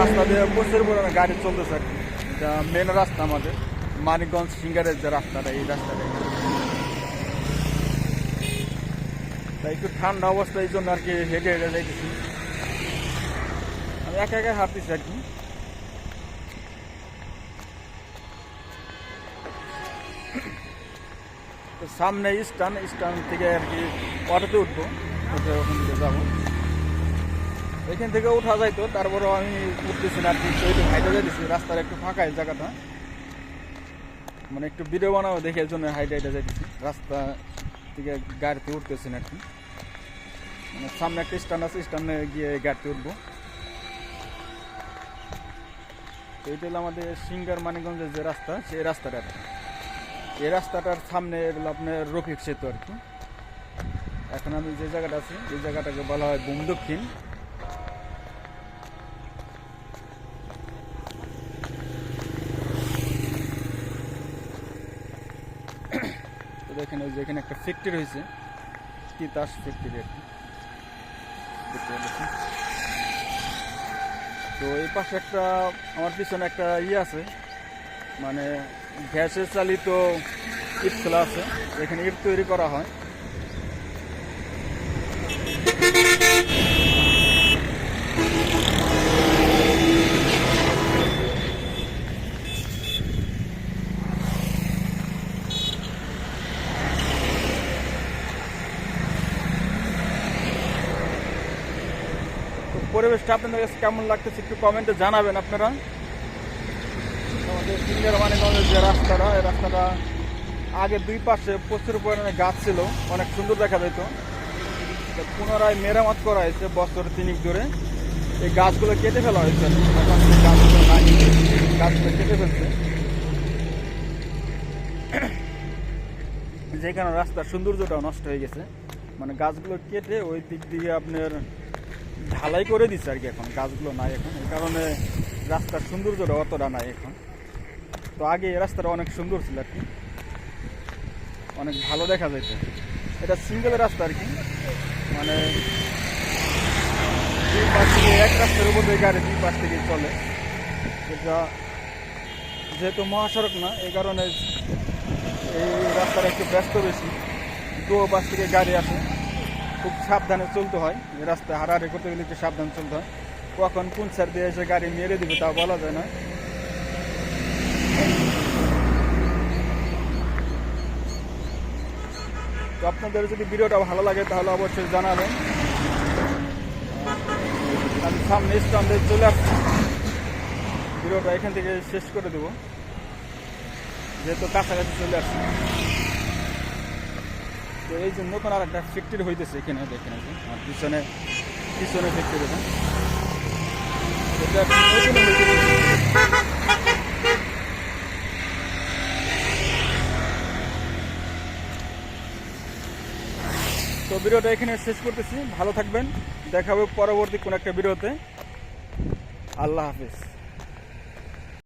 রাস্তা দিয়ে প্রচুর পরিমাণে গাড়ি চলতেছে মেন রাস্তা আমাদের। মানিকগঞ্জ সিঙ্গারের যে রাস্তাটা, এই রাস্তাটা। একটু ঠান্ডা অবস্থা, এই জন্য আর কি হেঁটে হেঁটে যাইতেছি। আমি একা একা হাঁটতেছি আর কি। সামনে স্টান স্টান থেকে আর কি অটোতে উঠবো। উঠে ওখান থেকে যাব। এখান থেকে উঠা যাইতো, তারপরেও আমি উঠতেছি না আর কি একটু হাইটে যাইতেছি, রাস্তার একটু ফাঁকা জায়গাটা। মানে একটু ভিডিও বানাবো দেখে এর জন্য হাইটে হাইটে যাইতেছি। রাস্তা থেকে গাড়িতে উঠতেছি না কি মানে সামনে একটা স্ট্যান্ড আছে স্ট্যান্ডে গিয়ে গাড়িতে উঠবো। এটা হলো আমাদের সিঙ্গার মানিকগঞ্জের যে রাস্তা, সেই রাস্তাটা এই রাস্তাটার সামনে এগুলো আপনার রফিক সেতু আর কি। এখন আমি যে জায়গাটা আছি, এই জায়গাটাকে বলা হয় বুম দক্ষিণ। দেখেন ওই যে এখানে একটা ফ্যাক্টরি হয়েছে তিতাস ফ্যাক্টরি আর। তো এই পাশে একটা, আমার পিছনে একটা ইয়ে আছে। মানে গ্যাসে চালিত ইট খোলা আছে। এখানে ইট তৈরি করা হয়। পরিবেশটা আপনাদের কাছে কেমন লাগতেছে একটু কমেন্টে জানাবেন আপনারা। আমাদের সিঙ্গার মানিকগঞ্জের যে রাস্তাটা, এই রাস্তাটা আগে দুই পাশে প্রচুর পরিমাণে গাছ ছিল, অনেক সুন্দর দেখা যেত। পুনরায় মেরামত করা হয়েছে বছর তিনিক ধরে। এই গাছগুলো কেটে ফেলা হয়েছে। গাছগুলো কেটে ফেলছে। যেখানে রাস্তার সৌন্দর্যটাও নষ্ট হয়ে গেছে। মানে গাছগুলো কেটে ওই দিক দিয়ে আপনার ঢালাই করে দিচ্ছে আর কি এখন, গাছগুলো নাই এখন। এই কারণে রাস্তার সৌন্দর্যটা অতটা নাই এখন। তো আগে এই রাস্তাটা অনেক সুন্দর ছিল আর কি। অনেক ভালো দেখা যেত এটা সিঙ্গেল রাস্তা আর কি। মানে দুই পাশ থেকে এক রাস্তার উপর দিয়ে গাড়ি দুই পাশ থেকে চলে। এটা যেহেতু মহাসড়ক না, এই কারণে এই রাস্তাটা একটু ব্যস্ত বেশি। দু পাশ থেকে গাড়ি আসে। খুব সাবধানে চলতে হয়। রাস্তায় হারাহারি করতে গেলে একটু সাবধানে চলতে হয়। কখন কোন সাইড দিয়ে এসে গাড়ি মেরে দিবে তা বলা যায় না। তো আপনাদের যদি ভিডিওটা ভালো লাগে তাহলে অবশ্যই জানাবেন। আমি সামনে স্ট্যান্ডে চলে আসছি। ভিডিওটা এখান থেকে শেষ করে দেবো। যেহেতু কাছাকাছি চলে আসছি। তো এই যে নতুন আর একটা ফ্যাক্টরি হইতেছে এখানে, দেখেন আর পিছনে পিছনে ফ্যাক্টরি এটা তো ভিডিওটা এখানে শেষ করতেছি। ভালো থাকবেন। দেখা হবে পরবর্তী কোন একটা ভিডিওতে। আল্লাহ হাফিজ।